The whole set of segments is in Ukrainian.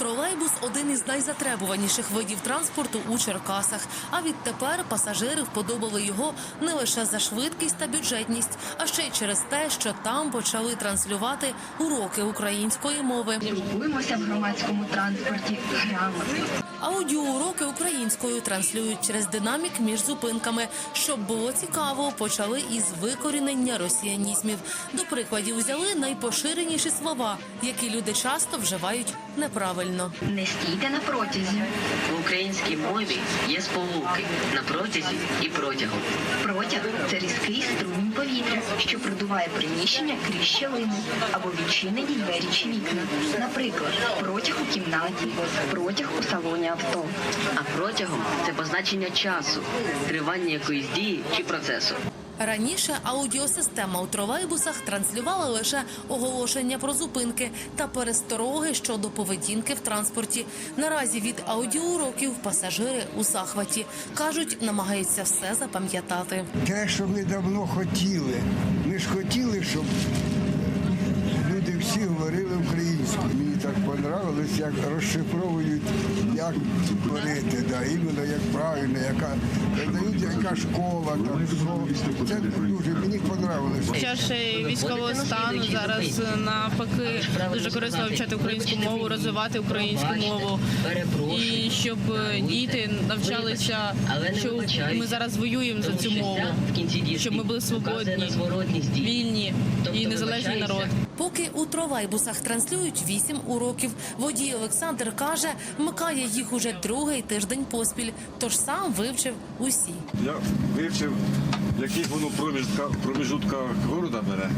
Тролейбус один із найзатребуваніших видів транспорту у Черкасах. А відтепер пасажири вподобали його не лише за швидкість та бюджетність, а ще й через те, що там почали транслювати уроки української мови. Спілкуємося в громадському транспорті грамотно. Аудіоуроки українською транслюють через динамік між зупинками. Щоб було цікаво, почали із викорінення росіянізмів. До прикладів взяли найпоширеніші слова, які люди часто вживають неправильно. Не стійте на протязі. В українській мові є сполуки на протязі і протягом. Протяг це різкий струмінь повітря, що продуває приміщення крізь щелину або відчинені двері чи вікна. Наприклад, протяг у кімнаті, протяг у салоні авто. А протягом це позначення часу, тривання якоїсь дії чи процесу. Раніше аудіосистема у тролейбусах транслювала лише оголошення про зупинки та перестороги щодо поведінки в транспорті. Наразі від аудіоуроків пасажири у захваті кажуть, намагаються все запам'ятати. Те, що ми давно хотіли. Ми ж хотіли, щоб люди всі говорили українською. Мені так понравилось, як розшифровують, як говорити, да, іменно як правильно, яка передають, яка школа, там, що. Це дуже мені понравилось. Під час військового стану зараз навпаки дуже корисно вивчати українську мову, розвивати українську мову. І щоб е, діти навчалися, що ми зараз воюємо за цю мову, щоб ми були свободні, вільні і незалежний народ. Поки у тролейбусах транслюють вісім уроків, водій Олександр каже, вмикає їх уже другий тиждень поспіль, тож сам вивчив усі. Я вивчив, яких воно проміжка, проміжутках города бере.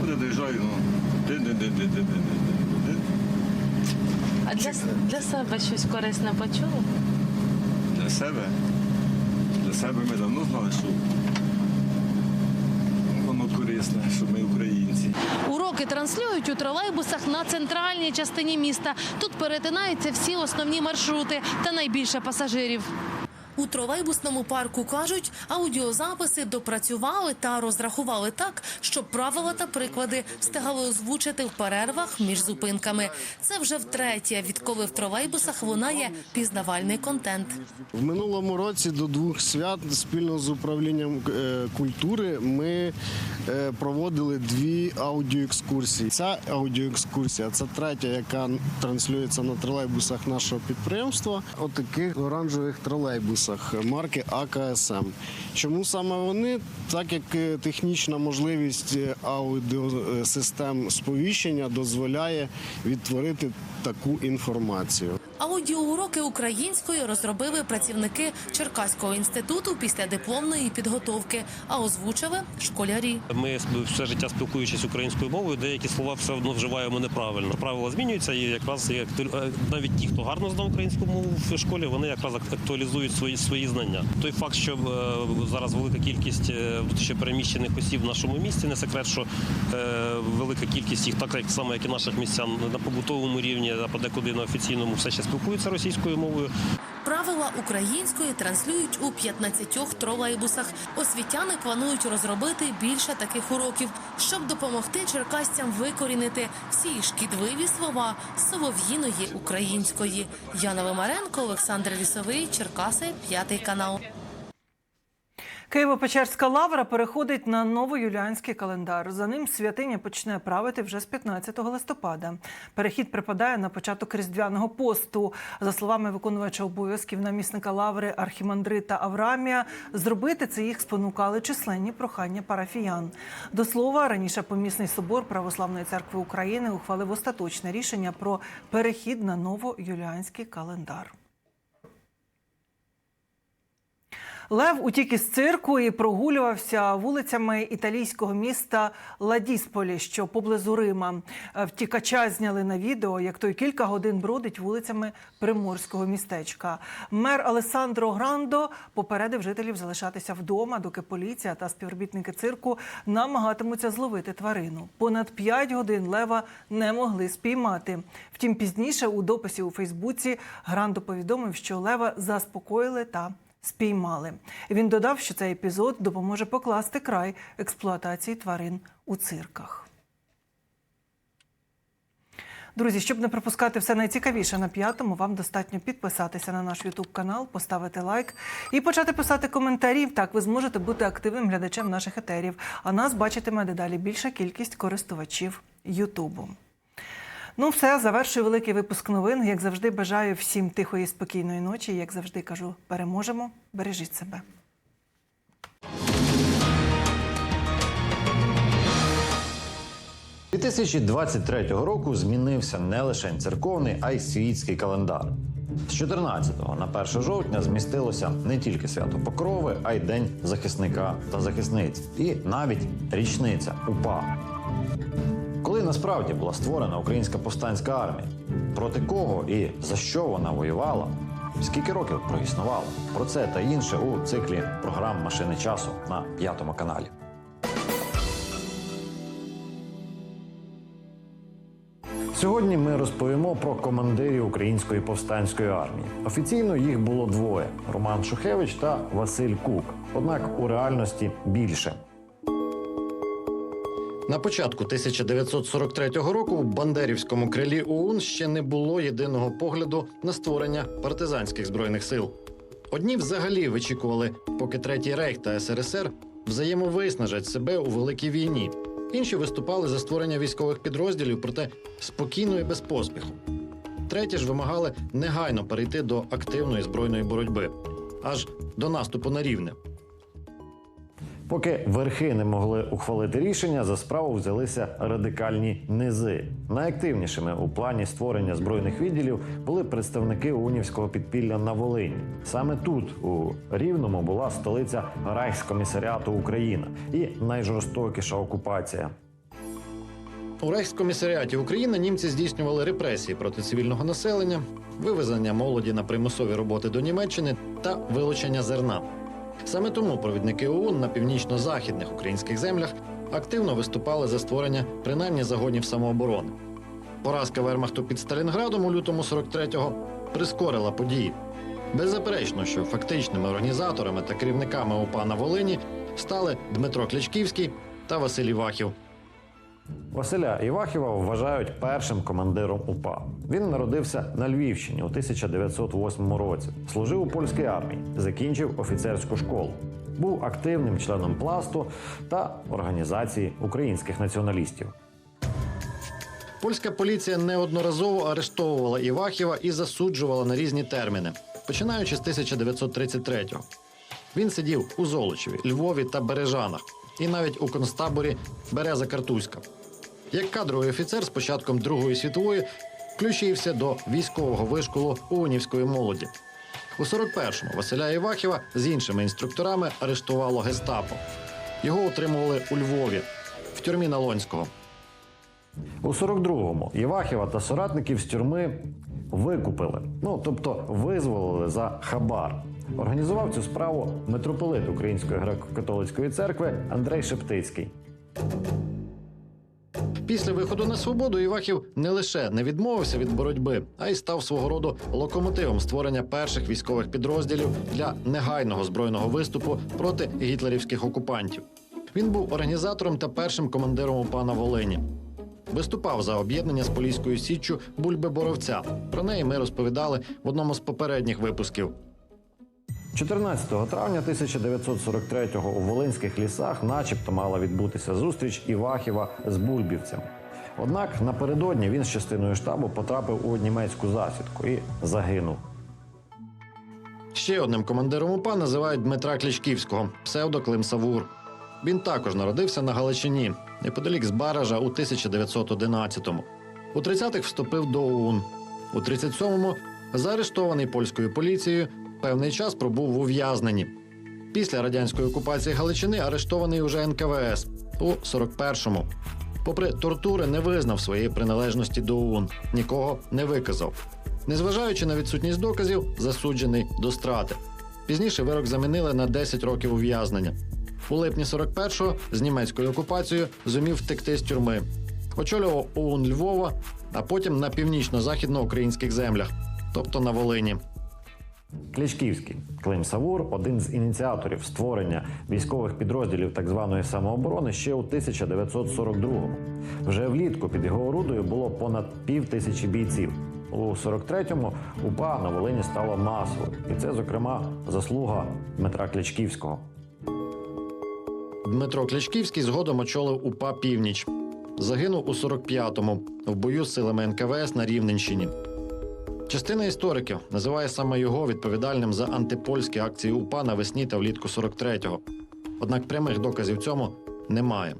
Куди доїжджаю, ну. дин-дин-дин-дин-дин-дин-дин. А для, для себе щось корисне почули? Для себе. Для себе ми давно знали, що воно корисне, що ми українці. Уроки транслюють у тролейбусах на центральній частині міста. Тут перетинаються всі основні маршрути та найбільше пасажирів. У тролейбусному парку кажуть, аудіозаписи допрацювали та розрахували так, щоб правила та приклади встигали озвучити в перервах між зупинками. Це вже втретє, відколи в тролейбусах лунає пізнавальний контент. В минулому році до двох свят спільно з управлінням е, культури ми е, проводили дві аудіоекскурсії. Ця аудіоекскурсія це третя, яка транслюється на тролейбусах нашого підприємства. Отаких оранжевих тролейбусах марки АКСМ. Чому саме вони? Так як е, технічна можливість е, аудіосистем сповіщення дозволяє відтворити таку інформацію. Аудіоуроки українською розробили працівники Черкаського інституту після дипломної підготовки, а озвучили школярі. Ми все життя спілкуючись українською мовою, деякі слова все одно вживаємо неправильно. Правила змінюються, і якраз е, навіть ті, хто гарно знав українську мову в школі, вони якраз актуалізують свої свої знання. Той факт, що е, зараз велика кількість е, внутрішньопереміщених осіб в нашому місті, не секрет, що велика кількість їх, так само, як і наших містян на побутовому рівні, а подекуди на офіційному, все ще спілкуються російською мовою. Правила української транслюють у 15 тролейбусах. Освітяни планують розробити більше таких уроків, щоб допомогти черкасцям викорінити всі шкідливі слова солов'їної української. Яна Лимаренко, Олександр Лісовий, Черкаси, п'ятий канал. Києво-Печерська лавра переходить на новоюліанський календар. За ним святиня почне правити вже з 15 листопада. Перехід припадає на початок різдвяного посту. За словами виконувача обов'язків намісника лаври архімандрита Аврамія, зробити це їх спонукали численні прохання парафіян. До слова, раніше помісний собор Православної церкви України ухвалив остаточне рішення про перехід на новоюліанський календар. Лев утік із цирку і прогулювався вулицями італійського міста Ладісполі, що поблизу Рима. Е, Втікача зняли на відео, як той кілька годин бродить вулицями приморського містечка. Мер Алесандро Грандо попередив жителів залишатися вдома, доки поліція та співробітники цирку намагатимуться зловити тварину. Понад п'ять годин лева не могли спіймати. Втім, пізніше у дописі у Фейсбуці Грандо повідомив, що лева заспокоїли та спіймали. Він додав, що цей епізод допоможе покласти край експлуатації тварин у цирках. Друзі, щоб не пропускати все найцікавіше на п'ятому, вам достатньо підписатися на наш Ютуб канал, поставити лайк і почати писати коментарів. Так ви зможете бути активним глядачем наших етерів. А нас бачитиме дедалі більша кількість користувачів Ютубу. Ну, все, завершую великий випуск новин. Як завжди, бажаю всім тихої, спокійної ночі. Як завжди кажу, переможемо. Бережіть себе. – 2023 року змінився не лише церковний, а й світський календар. З 14 на 1 жовтня змістилося не тільки свято Покрови, а й День захисника та захисниць, і навіть річниця УПА. Насправді була створена українська повстанська армія, проти кого і за що вона воювала, скільки років проіснувала? Про це та інше у циклі програм Машини часу на п'ятому каналі. Сьогодні ми розповімо про командирів української повстанської армії. Офіційно їх було двоє: Роман Шухевич та Василь Кук. Однак у реальності більше. На початку 1943 року в Бандерівському крилі ОУН ще не було єдиного погляду на створення партизанських збройних сил. Одні взагалі вичікували, поки Третій Рейх та СРСР взаємовиснажать себе у великій війні. Інші виступали за створення військових підрозділів, проте спокійно і без поспіху. Треті ж вимагали негайно перейти до активної збройної боротьби, аж до наступу на рівне. Поки верхи не могли ухвалити рішення, за справу взялися радикальні низи. Найактивнішими у плані створення збройних відділів були представники унівського підпілля на Волині. Саме тут, у Рівному, була столиця Райхскомісаріату Україна і найжорстокіша окупація. У Рейхскомісаріаті України німці здійснювали репресії проти цивільного населення, вивезення молоді на примусові роботи до Німеччини та вилучення зерна. Саме тому провідники ОУН на північно-західних українських землях активно виступали за створення принаймні загонів самооборони. Поразка Вермахту під Сталінградом у лютому 43-го прискорила події. Беззаперечно, що фактичними організаторами та керівниками ОПА на Волині стали Дмитро Клячківський та Василь Івахів. Василя Івахіва вважають першим командиром УПА. Він народився на Львівщині у 1908 році. Служив у польській армії, закінчив офіцерську школу. Був активним членом пласту та організації українських націоналістів. Польська поліція неодноразово арештовувала Івахіва і засуджувала на різні терміни, починаючи з 1933-го. Він сидів у Золочеві, Львові та Бережанах, і навіть у концтаборі Береза Картузька. Як кадровий офіцер з початком Другої світової включився до військового вишколу унівської молоді. У 41-му Василя Івахіва з іншими інструкторами арештувало гестапо. Його утримували у Львові в тюрмі Налонського. У 42-му Євахіва та соратників з тюрми викупили, ну тобто визволили за хабар. Організував цю справу митрополит Української греко-католицької церкви Андрей Шептицький. Після виходу на свободу Івахів не лише не відмовився від боротьби, а й став свого роду локомотивом створення перших військових підрозділів для негайного збройного виступу проти гітлерівських окупантів. Він був організатором та першим командиром УПА на Волині. Виступав за об'єднання з поліською січчю Бульби Боровця. Про неї ми розповідали в одному з попередніх випусків. 14 травня 1943-го у Волинських лісах, начебто, мала відбутися зустріч Івахіва з Бульбівцем. Однак напередодні він з частиною штабу потрапив у німецьку засідку і загинув. Ще одним командиром УПА називають Дмитра Клічківського, псевдо Клим Савур. Він також народився на Галичині, неподалік з Баража у 1911-му. У 30-х вступив до ОУН. У 37-му заарештований польською поліцією, певний час пробув в ув'язненні. Після радянської окупації Галичини арештований уже НКВС у 41-му. Попри тортури, не визнав своєї приналежності до ОУН, нікого не виказав. Незважаючи на відсутність доказів, засуджений до страти. Пізніше вирок замінили на 10 років ув'язнення. У липні 41-го з німецькою окупацією зумів втекти з тюрми. Очолював ОУН Львова, а потім на північно-західноукраїнських землях, тобто на Волині. Кличківський Клим Савур один з ініціаторів створення військових підрозділів так званої самооборони ще у 1942-му. Вже влітку під його орудою було понад пів тисячі бійців. У 43-му УПА на Волині стало масовою, і це, зокрема, заслуга Дмитра Кличківського. Дмитро Кличківський згодом очолив УПА Північ. Загинув у 45-му в бою з силами НКВС на Рівненщині. Частина істориків називає саме його відповідальним за антипольські акції УПА навесні та влітку 43-го. Однак прямих доказів цьому немає.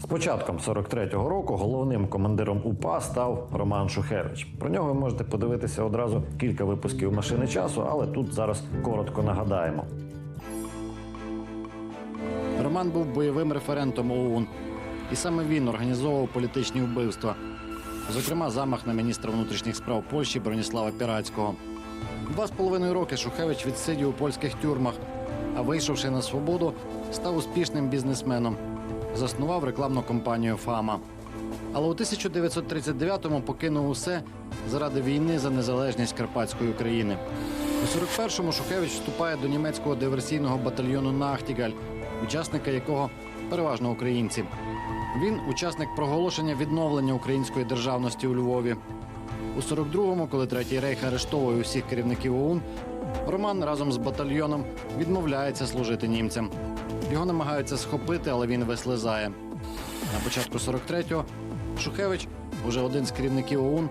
З початком 43-го року головним командиром УПА став Роман Шухевич. Про нього ви можете подивитися одразу кілька випусків машини часу, але тут зараз коротко нагадаємо. Роман був бойовим референтом ОУН, і саме він організовував політичні вбивства. Зокрема, замах на міністра внутрішніх справ Польщі Броніслава Піратського. Два з половиною роки Шухевич відсидів у польських тюрмах, а вийшовши на свободу, став успішним бізнесменом. Заснував рекламну компанію Фама. Але у 1939-му покинув усе заради війни за незалежність Карпатської України. У 41-му Шухевич вступає до німецького диверсійного батальйону Нахтігаль, учасника якого переважно українці. Він учасник проголошення відновлення української державності у Львові. У 42-му, коли Третій рейх арештовує усіх керівників ОУН, Роман разом з батальйоном відмовляється служити німцям. Його намагаються схопити, але він вислизає. На початку 43-го Шухевич, уже один з керівників ОУН,